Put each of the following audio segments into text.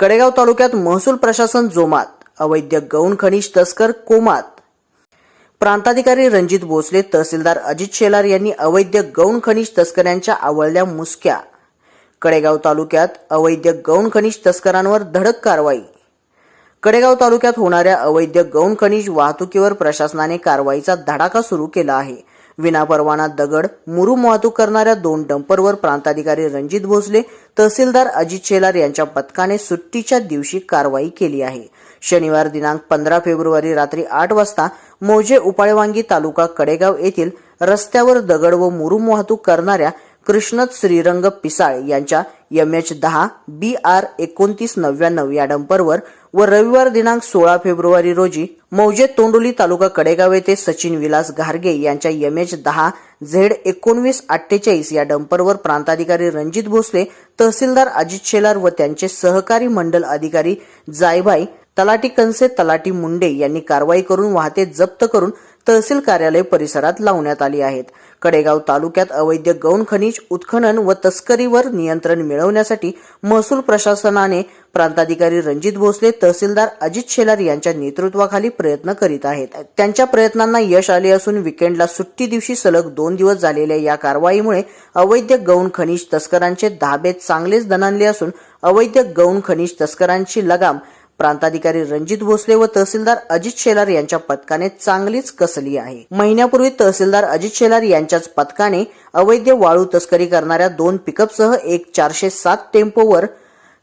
कडेगाव तालुक्यात महसूल प्रशासन जोमात अवैध गौण खनिज तस्कर कोमात. प्रांताधिकारी रणजित भोसले तहसीलदार अजित शेलार यांनी अवैध गौण खनिज तस्करांच्या आवळल्या मुसक्या. कडेगाव तालुक्यात अवैध गौण खनिज तस्करांवर धडक कारवाई. कडेगाव तालुक्यात होणाऱ्या अवैध गौण खनिज वाहतुकीवर प्रशासनाने कारवाईचा धडाका सुरू केला आहे. विनापरवाना दगड मुरुम वाहतूक करणाऱ्या दोन डंपरवर प्रांताधिकारी रणजित भोसले तहसीलदार अजित शेलार यांच्या पथकाने सुट्टीच्या दिवशी कारवाई केली आहे. शनिवार दिनांक पंधरा फेब्रुवारी रात्री आठ वाजता मौजे उपाळेवांगी तालुका कडेगाव येथील रस्त्यावर दगड व मुरुम वाहतूक करणाऱ्या कृष्णत श्रीरंग पिसाळ यांच्या एम एच दहा बी आर एकोणतीस नव्याण्णव या डंपरवर व रविवार दिनांक सोळा फेब्रुवारी रोजी मौजे तोंडोली तालुका कडेगाव येथे सचिन विलास घारगे यांच्या एम एच दहा झेड एकोणवीस अठ्ठेचाळीस या डंपरवर प्रांताधिकारी रणजित भोसले तहसीलदार अजित शेलार व त्यांचे सहकारी मंडल अधिकारी जायभाई तलाटी कंसे तलाटी मुंडे यांनी कारवाई करून वाहते जप्त करून तहसील कार्यालय परिसरात लावण्यात आली आहेत. कडेगाव तालुक्यात अवैध गौण खनिज उत्खनन व तस्करीवर नियंत्रण मिळवण्यासाठी महसूल प्रशासनाने प्रांताधिकारी रणजित भोसले तहसीलदार अजित शेलार यांच्या नेतृत्वाखाली प्रयत्न करीत आहेत. त्यांच्या प्रयत्नांना यश आले असून विकेंडला सुट्टी दिवशी सलग दोन दिवस झालेल्या या कारवाईमुळे अवैध गौण खनिज तस्करांचे धाबे चांगलेच दणाणले असून अवैध गौण खनिज तस्करांची लगाम प्रांताधिकारी रणजित भोसले व तहसीलदार अजित शेलार यांच्या पथकाने चांगलीच कसली आहे. महिन्यापूर्वी तहसीलदार अजित शेलार यांच्याच पथकाने अवैध वाळू तस्करी करणाऱ्या दोन पिकअपसह एक चारशे सात टेम्पोवर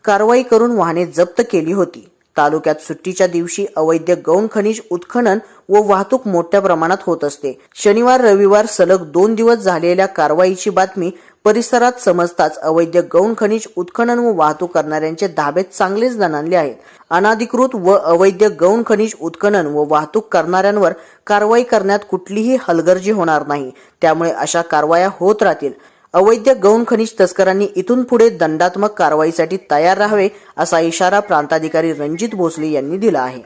कारवाई करून वाहने जप्त केली होती. तालुक्यात सुट्टीच्या दिवशी अवैध गौण खनिज उत्खनन व वाहतूक मोठ्या प्रमाणात होत असते. शनिवार रविवार सलग दोन दिवस झालेल्या कारवाईची बातमी परिसरात समजताच अवैध गौण खनिज उत्खनन व वाहतूक करणाऱ्यांचे धाबे चांगलेच दणाणले आहेत. अनाधिकृत व अवैध गौण खनिज उत्खनन व वाहतूक करणाऱ्यांवर कारवाई करण्यात कुठलीही हलगर्जी होणार नाही. त्यामुळे अशा कारवाया होत राहतील. अवैध गौण खनिज तस्करांनी इथून पुढे दंडात्मक कारवाईसाठी तयार राहावे असा इशारा प्रांताधिकारी रणजित भोसले यांनी दिला आहे.